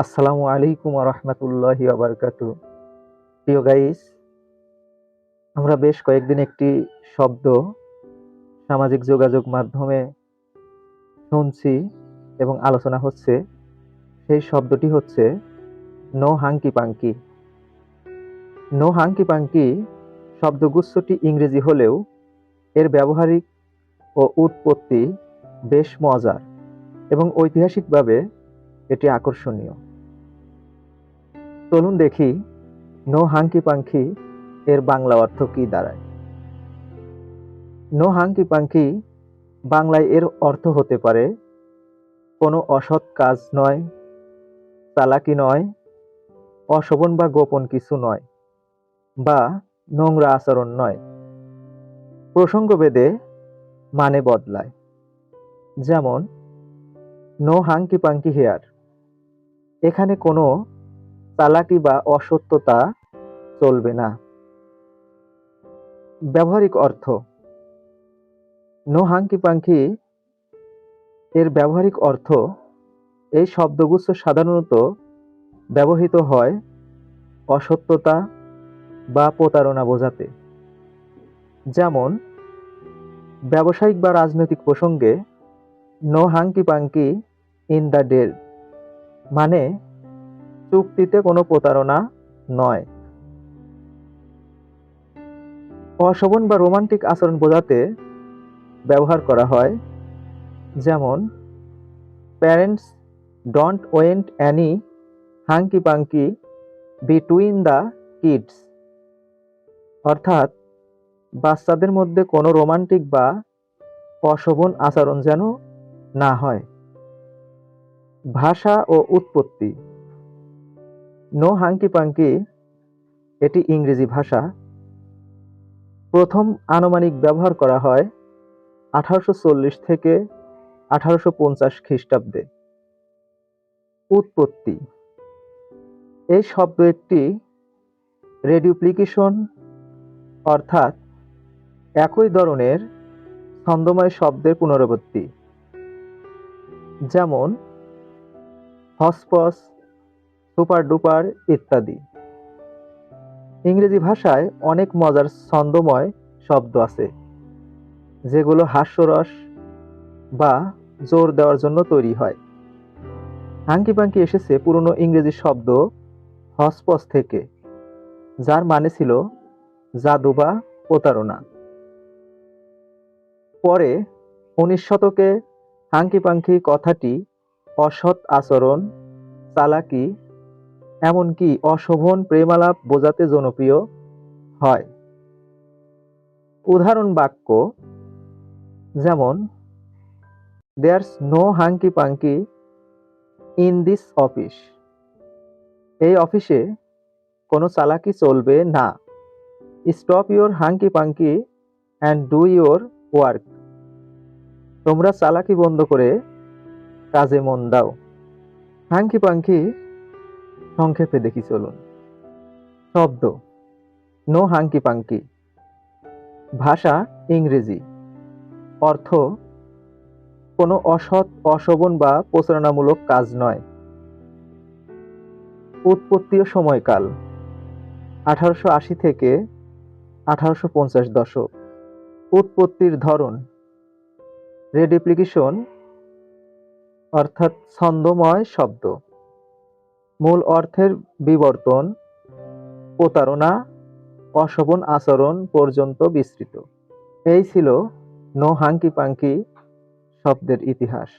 আসসালামু আলাইকুম রহমতুল্লাহ আবরকাত প্রিয় গাইস, আমরা বেশ কয়েকদিন একটি শব্দ, সামাজিক যোগাযোগ মাধ্যমে শুনছি এবং আলোচনা হচ্ছে। সেই শব্দটি হচ্ছে no hanky panky. No hanky panky শব্দগুচ্ছটি ইংরেজি হলেও এর ব্যবহারিক ও উৎপত্তি বেশ মজার এবং ঐতিহাসিকভাবে এটি আকর্ষণীয়। চলুন দেখি নো হাঙ্কি পাঙ্কি এর বাংলা অর্থ কি দাঁড়ায়। নো হাঙ্কি পাঙ্কি বাংলায় এর অর্থ হতে পারে, কোনো অসৎ কাজ নয়, চালাকি নয়, অশোভন বা গোপন কিছু নয়, বা নোংরা আচরণ নয়। প্রসঙ্গভেদে মানে বদলায়। যেমন, নো হাঙ্কি পাঙ্কি হেয়ার। এখানে কোনো চালাকি বা অসত্যতা চলবে না। ব্যবহারিক অর্থ। নো হাঙ্কি পাঙ্কি এর ব্যবহারিক অর্থ, এই শব্দগুচ্ছ সাধারণত ব্যবহৃত হয় অসত্যতা বা প্রতারণা বোঝাতে। যেমন, ব্যবসায়িক বা রাজনৈতিক প্রসঙ্গে no hanky panky in the deal মানে চুক্তিতে কোনো প্রতারণা নয়। অশোভন বা রোমান্টিক আচরণ বোঝাতে ব্যবহার করা হয়, যেমন parents don't want any hanky panky between the kids অর্থাৎ, বাচ্চাদের মধ্যে কোনো রোমান্টিক বা অশোভন আচরণ যেন না হয়। ভাষা ও উৎপত্তি। নো হাঙ্কি পাঙ্কি, এটি ইংরেজি ভাষা। প্রথম আনুমানিক ব্যবহার করা হয় আঠারোশো চল্লিশ থেকে আঠারোশো পঞ্চাশ খ্রিস্টাব্দে। উৎপত্তি। এই শব্দ একটি রেডিউপ্লিকেশন অর্থাৎ একই ধরনের ছন্দময় শব্দের পুনরাবৃত্তি। যেমন হসপস সুপার ডুপার ইত্যাদি। ইংরেজি ভাষায় অনেক মজার ছন্দময় শব্দ আছে, যেগুলো হাস্যরস বা জোর দেওয়ার জন্য তৈরি হয়। হাঙ্কি পাঙ্কি এসেছে পুরনো ইংরেজি শব্দ হসপস থেকে, যার মানে ছিল জাদু বা প্রতারণা। পরে উনিশ শতকে হাঙ্কি পাঙ্কি কথাটি অসৎ আচরণ, চালাকি, এমনকি অশোভন প্রেমালাপ বোঝাতে জনপ্রিয় হয়। উদাহরণ বাক্য যেমন there's no hanky panky in this office এই অফিসে কোনো চালাকি চলবে না। Stop your hanky panky and do your work তোমরা চালাকি বন্ধ করে কাজে মন দাও। হাঙ্কি পাঙ্কি সংক্ষেপে দেখি চলুন। শব্দ। No hanky panky. ভাষা ইংরেজি। অর্থ, কোনো অসৎ, অশোভন বা প্রচারণামূলক কাজ নয়। উৎপত্তি ও সময়কাল। আঠারোশো আশি থেকে আঠারোশো পঞ্চাশ দশক। উৎপত্তির ধরন। রেডিপ্লিকেশন অর্থাৎ ছন্দময় শব্দ। মূল অর্থের বিবর্তন, প্রতারণা, অশোভন আচরণ পর্যন্ত বিস্তৃত। এই ছিল নো হাঙ্কি পাঙ্কি শব্দের ইতিহাস।